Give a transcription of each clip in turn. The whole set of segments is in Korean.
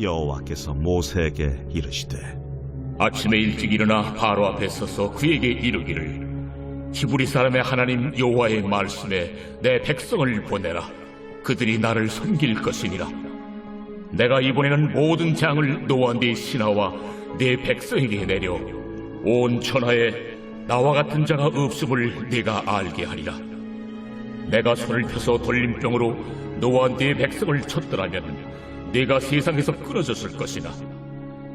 여호와께서 모세에게 이르시되 아침에 일찍 일어나 바로 앞에 서서 그에게 이르기를 히브리 사람의 하나님 여호와의 말씀에 내 백성을 보내라. 그들이 나를 섬길 것이니라. 내가 이번에는 모든 장을 너와 네 신하와 네 백성에게 내려 온 천하에 나와 같은 자가 없음을 네가 알게 하리라. 내가 손을 펴서 돌림병으로 너와 네 백성을 쳤더라면 네가 세상에서 끊어졌을 것이나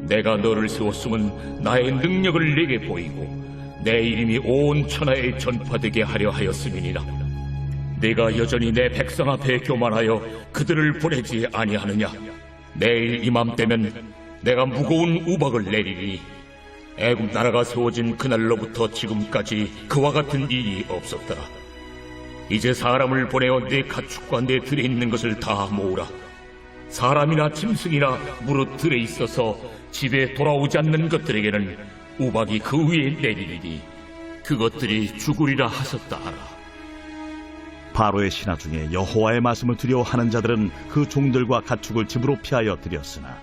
내가 너를 세웠음은 나의 능력을 네게 보이고 내 이름이 온 천하에 전파되게 하려 하였음이니라. 내가 여전히 내 백성 앞에 교만하여 그들을 보내지 아니하느냐. 내일 이맘때면 내가 무거운 우박을 내리리니 애굽 나라가 세워진 그날로부터 지금까지 그와 같은 일이 없었더라. 이제 사람을 보내어 내 가축과 내 들에 있는 것을 다 모으라. 사람이나 짐승이나 무릇 들에 있어서 집에 돌아오지 않는 것들에게는 우박이 그 위에 내리리니 그것들이 죽으리라 하셨다 하라. 바로의 신하 중에 여호와의 말씀을 두려워하는 자들은 그 종들과 가축을 집으로 피하여 들였으나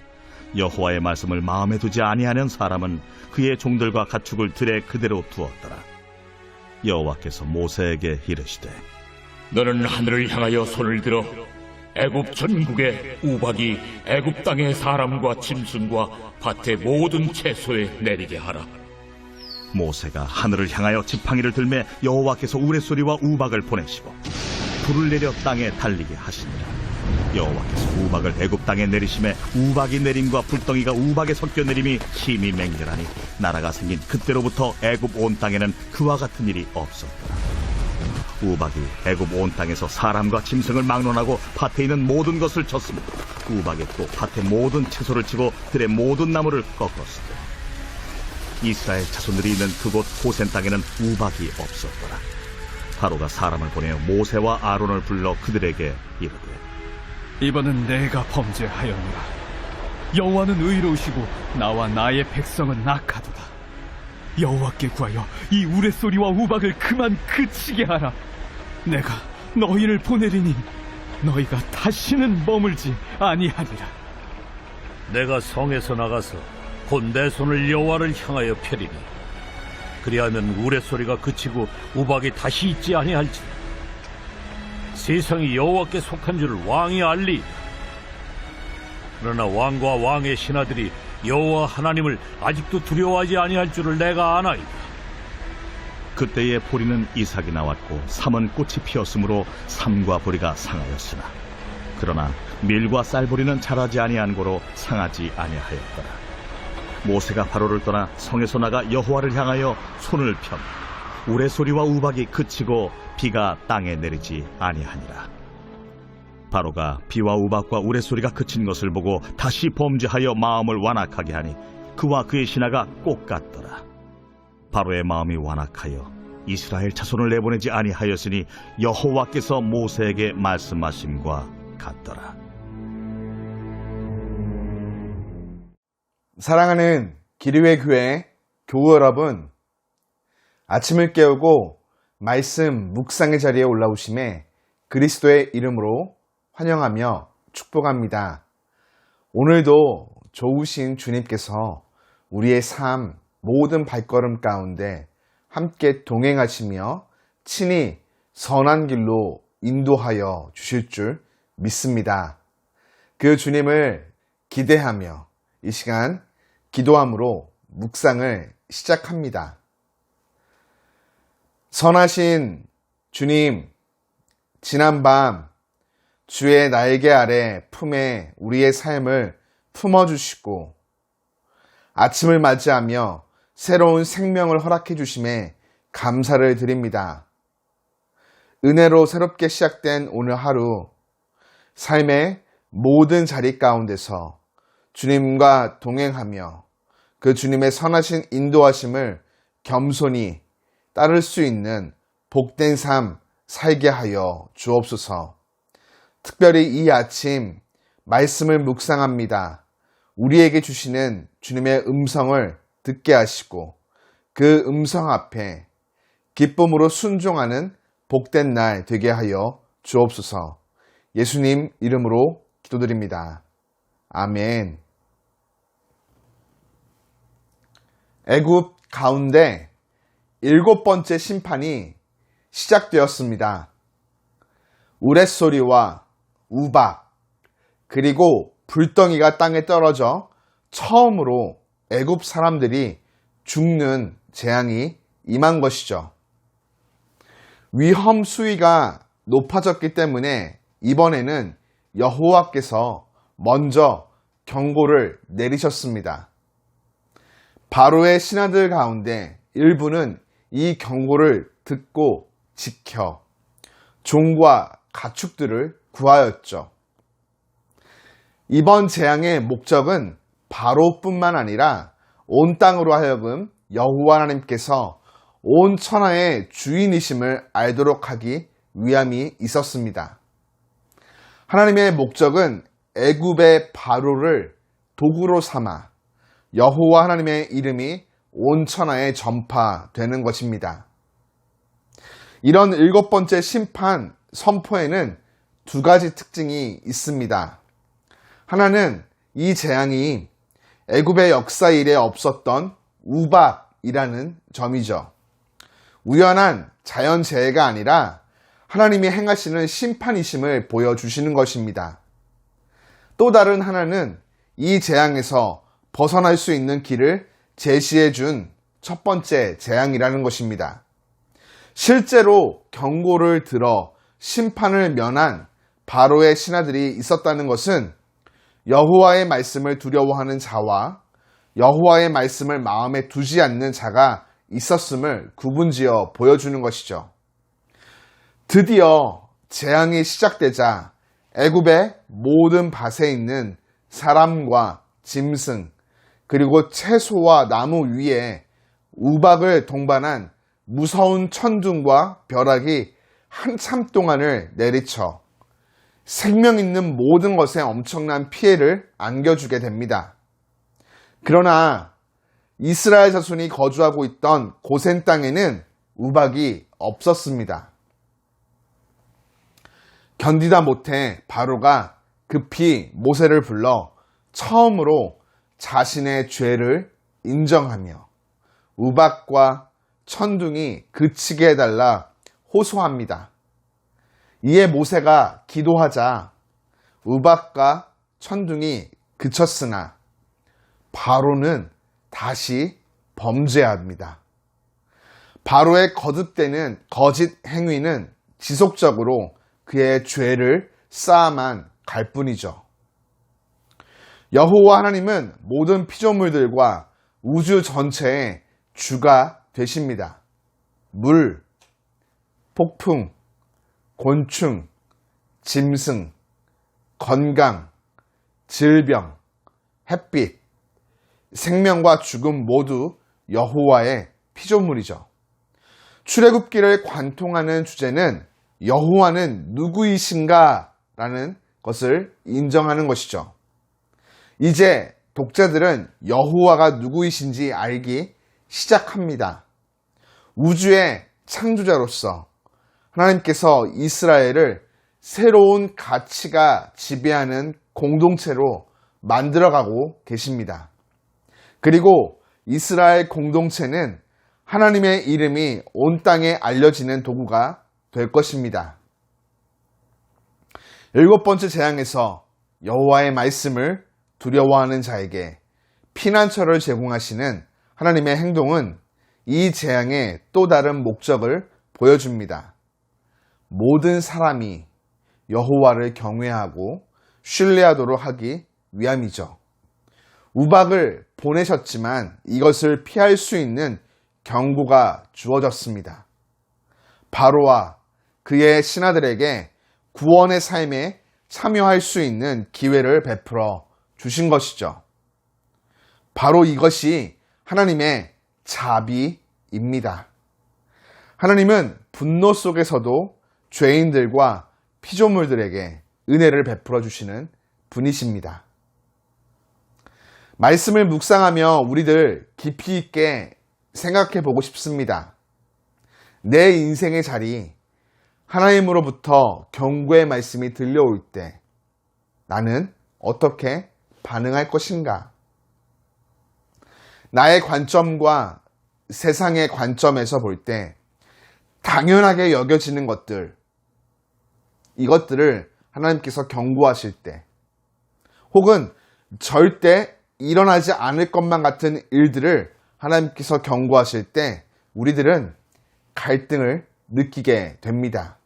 여호와의 말씀을 마음에 두지 아니하는 사람은 그의 종들과 가축을 들에 그대로 두었더라. 여호와께서 모세에게 이르시되 너는 하늘을 향하여 손을 들어 애굽 전국에 우박이 애굽 땅의 사람과 짐승과 밭의 모든 채소에 내리게 하라. 모세가 하늘을 향하여 지팡이를 들매 여호와께서 우레소리와 우박을 보내시고 불을 내려 땅에 달리게 하시니라 여호와께서 우박을 애굽 땅에 내리심에 우박이 내림과 불덩이가 우박에 섞여 내림이 힘이 맹렬하니 나라가 생긴 그때로부터 애굽 온 땅에는 그와 같은 일이 없었더라 우박이 애굽 온 땅에서 사람과 짐승을 막론하고 밭에 있는 모든 것을 쳤으며 우박이 또 밭의 모든 채소를 치고 들의 모든 나무를 꺾었으되 이스라엘 자손들이 있는 그곳 고센 땅에는 우박이 없었더라. 바로가 사람을 보내어 모세와 아론을 불러 그들에게 이르되 이번은 내가 범죄하였노라. 여호와는 의로우시고 나와 나의 백성은 악하도다. 여호와께 구하여 이 우레소리와 우박을 그만 그치게 하라. 내가 너희를 보내리니 너희가 다시는 머물지 아니하리라. 내가 성에서 나가서 곧 내 손을 여호와를 향하여 펴리니 그리하면 우레 소리가 그치고 우박이 다시 있지 아니할지 세상이 여호와께 속한 줄을 왕이 알리 그러나 왕과 왕의 신하들이 여호와 하나님을 아직도 두려워하지 아니할 줄을 내가 아나이다 그때에 보리는 이삭이 나왔고 삼은 꽃이 피었으므로 삼과 보리가 상하였으나 그러나 밀과 쌀보리는 자라지 아니한 고로 상하지 아니하였더라. 모세가 바로를 떠나 성에서 나가 여호와를 향하여 손을 편 우레소리와 우박이 그치고 비가 땅에 내리지 아니하니라. 바로가 비와 우박과 우레소리가 그친 것을 보고 다시 범죄하여 마음을 완악하게 하니 그와 그의 신하가 꼭 같더라. 바로의 마음이 완악하여 이스라엘 자손을 내보내지 아니하였으니 여호와께서 모세에게 말씀하심과 같더라. 사랑하는 기류의 교회 교우 여러분, 아침을 깨우고 말씀 묵상의 자리에 올라오심에 그리스도의 이름으로 환영하며 축복합니다. 오늘도 좋으신 주님께서 우리의 삶 모든 발걸음 가운데 함께 동행하시며 친히 선한 길로 인도하여 주실 줄 믿습니다. 그 주님을 기대하며 이 시간 기도함으로 묵상을 시작합니다. 선하신 주님, 지난밤 주의 날개 아래 품에 우리의 삶을 품어주시고 아침을 맞이하며 새로운 생명을 허락해 주심에 감사를 드립니다. 은혜로 새롭게 시작된 오늘 하루, 삶의 모든 자리 가운데서 주님과 동행하며 그 주님의 선하신 인도하심을 겸손히 따를 수 있는 복된 삶 살게 하여 주옵소서. 특별히 이 아침 말씀을 묵상합니다. 우리에게 주시는 주님의 음성을 듣게 하시고 그 음성 앞에 기쁨으로 순종하는 복된 날 되게 하여 주옵소서 예수님 이름으로 기도드립니다. 아멘. 애굽 가운데 일곱 번째 심판이 시작되었습니다. 우레소리와 우박, 그리고 불덩이가 땅에 떨어져 처음으로 애굽 사람들이 죽는 재앙이 임한 것이죠. 위험 수위가 높아졌기 때문에 이번에는 여호와께서 먼저 경고를 내리셨습니다. 바로의 신하들 가운데 일부는 이 경고를 듣고 지켜 종과 가축들을 구하였죠. 이번 재앙의 목적은 바로뿐만 아니라 온 땅으로 하여금 여호와 하나님께서 온 천하의 주인이심을 알도록 하기 위함이 있었습니다. 하나님의 목적은 애굽의 바로를 도구로 삼아 여호와 하나님의 이름이 온 천하에 전파되는 것입니다. 이런 일곱 번째 심판 선포에는 두 가지 특징이 있습니다. 하나는 이 재앙이 애굽의 역사 일에 없었던 우박이라는 점이죠. 우연한 자연재해가 아니라 하나님이 행하시는 심판이심을 보여주시는 것입니다. 또 다른 하나는 이 재앙에서 벗어날 수 있는 길을 제시해 준 첫 번째 재앙이라는 것입니다. 실제로 경고를 들어 심판을 면한 바로의 신하들이 있었다는 것은 여호와의 말씀을 두려워하는 자와 여호와의 말씀을 마음에 두지 않는 자가 있었음을 구분지어 보여주는 것이죠. 드디어 재앙이 시작되자 애굽의 모든 밭에 있는 사람과 짐승 그리고 채소와 나무 위에 우박을 동반한 무서운 천둥과 벼락이 한참 동안을 내리쳐 생명 있는 모든 것에 엄청난 피해를 안겨주게 됩니다. 그러나 이스라엘 자손이 거주하고 있던 고센 땅에는 우박이 없었습니다. 견디다 못해 바로가 급히 모세를 불러 처음으로 자신의 죄를 인정하며 우박과 천둥이 그치게 해달라 호소합니다. 이에 모세가 기도하자 우박과 천둥이 그쳤으나 바로는 다시 범죄합니다. 바로의 거듭되는 거짓 행위는 지속적으로 그의 죄를 쌓아만 갈 뿐이죠. 여호와 하나님은 모든 피조물들과 우주 전체의 주가 되십니다. 물, 폭풍, 곤충, 짐승, 건강, 질병, 햇빛, 생명과 죽음 모두 여호와의 피조물이죠. 출애굽기를 관통하는 주제는 여호와는 누구이신가? 라는 것을 인정하는 것이죠. 이제 독자들은 여호와가 누구이신지 알기 시작합니다. 우주의 창조자로서 하나님께서 이스라엘을 새로운 가치가 지배하는 공동체로 만들어가고 계십니다. 그리고 이스라엘 공동체는 하나님의 이름이 온 땅에 알려지는 도구가 될 것입니다. 일곱 번째 재앙에서 여호와의 말씀을 두려워하는 자에게 피난처를 제공하시는 하나님의 행동은 이 재앙의 또 다른 목적을 보여줍니다. 모든 사람이 여호와를 경외하고 신뢰하도록 하기 위함이죠. 우박을 보내셨지만 이것을 피할 수 있는 경고가 주어졌습니다. 바로와 그의 신하들에게 구원의 삶에 참여할 수 있는 기회를 베풀어 주신 것이죠. 바로 이것이 하나님의 자비입니다. 하나님은 분노 속에서도 죄인들과 피조물들에게 은혜를 베풀어 주시는 분이십니다. 말씀을 묵상하며 우리들 깊이 있게 생각해 보고 싶습니다. 내 인생의 자리, 하나님으로부터 경고의 말씀이 들려올 때 나는 어떻게 반응할 것인가? 나의 관점과 세상의 관점에서 볼 때 당연하게 여겨지는 것들, 이것들을 하나님께서 경고하실 때, 혹은 절대 일어나지 않을 것만 같은 일들을 하나님께서 경고하실 때, 우리들은 갈등을 느끼게 됩니다.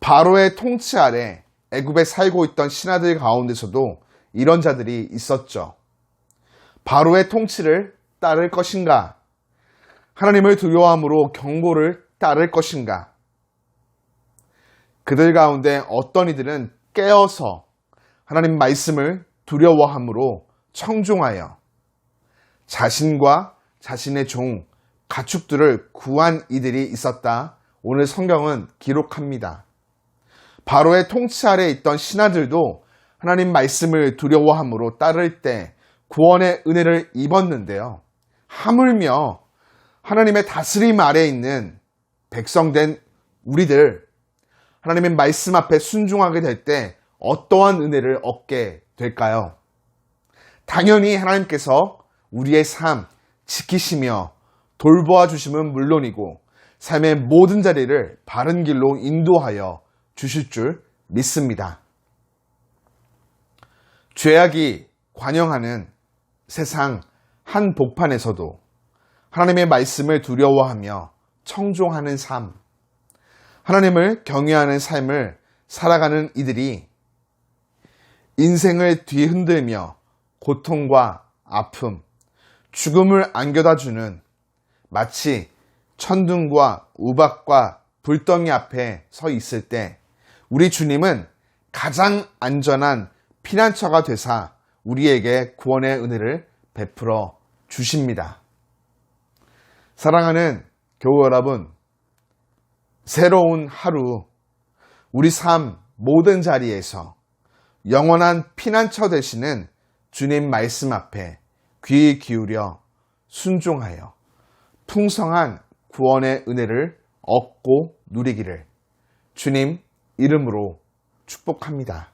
바로의 통치 아래 애굽에 살고 있던 신하들 가운데서도 이런 자들이 있었죠. 바로의 통치를 따를 것인가? 하나님을 두려워함으로 경고를 따를 것인가? 그들 가운데 어떤 이들은 깨어서 하나님 말씀을 두려워함으로 청종하여 자신과 자신의 종, 가축들을 구한 이들이 있었다. 오늘 성경은 기록합니다. 바로의 통치 아래 있던 신하들도 하나님 말씀을 두려워함으로 따를 때 구원의 은혜를 입었는데요. 하물며 하나님의 다스림 아래 있는 백성된 우리들, 하나님의 말씀 앞에 순종하게 될 때 어떠한 은혜를 얻게 될까요? 당연히 하나님께서 우리의 삶 지키시며 돌보아 주심은 물론이고 삶의 모든 자리를 바른 길로 인도하여 주실 줄 믿습니다. 죄악이 관영하는 세상 한 복판에서도 하나님의 말씀을 두려워하며 청종하는 삶, 하나님을 경외하는 삶을 살아가는 이들이 인생을 뒤흔들며 고통과 아픔, 죽음을 안겨다 주는 마치 천둥과 우박과 불덩이 앞에 서 있을 때 우리 주님은 가장 안전한 피난처가 되사 우리에게 구원의 은혜를 베풀어 주십니다. 사랑하는 교우 여러분, 새로운 하루, 우리 삶 모든 자리에서 영원한 피난처 되시는 주님 말씀 앞에 귀 기울여 순종하여 풍성한 구원의 은혜를 얻고 누리기를 주님 이름으로 축복합니다.